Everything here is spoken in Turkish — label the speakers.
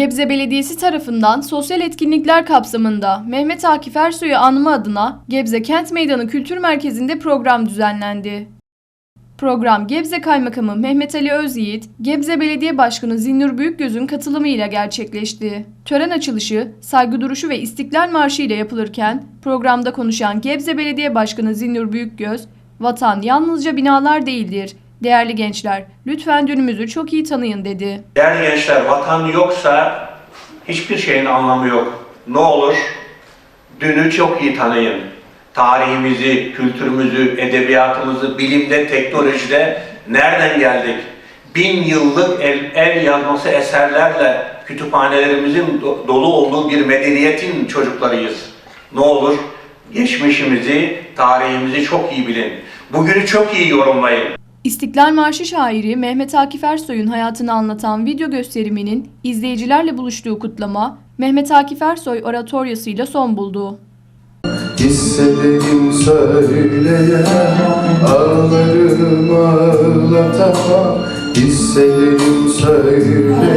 Speaker 1: Gebze Belediyesi tarafından sosyal etkinlikler kapsamında Mehmet Akif Ersoy'u anma adına Gebze Kent Meydanı Kültür Merkezi'nde program düzenlendi. Program Gebze Kaymakamı Mehmet Ali Özyiğit, Gebze Belediye Başkanı Zinnur Büyükgöz'ün katılımıyla gerçekleşti. Tören açılışı, saygı duruşu ve İstiklal Marşı ile yapılırken programda konuşan Gebze Belediye Başkanı Zinnur Büyükgöz, "Vatan yalnızca binalar değildir. Değerli gençler, lütfen dünümüzü çok iyi tanıyın." dedi.
Speaker 2: Değerli gençler, vatan yoksa hiçbir şeyin anlamı yok. Ne olur dünü çok iyi tanıyın. Tarihimizi, kültürümüzü, edebiyatımızı, bilimde, teknolojide nereden geldik? Bin yıllık el, el yazması eserlerle kütüphanelerimizin do- dolu olduğu bir medeniyetin çocuklarıyız. Ne olur geçmişimizi, tarihimizi çok iyi bilin. Bugünü çok iyi yorumlayın.
Speaker 1: İstiklal Marşı şairi Mehmet Akif Ersoy'un hayatını anlatan video gösteriminin izleyicilerle buluştuğu kutlama Mehmet Akif Ersoy oratoryasıyla son buldu.
Speaker 3: Hissederim söyleyemem Ağlarım ağlatamam Hissederim söyleyemem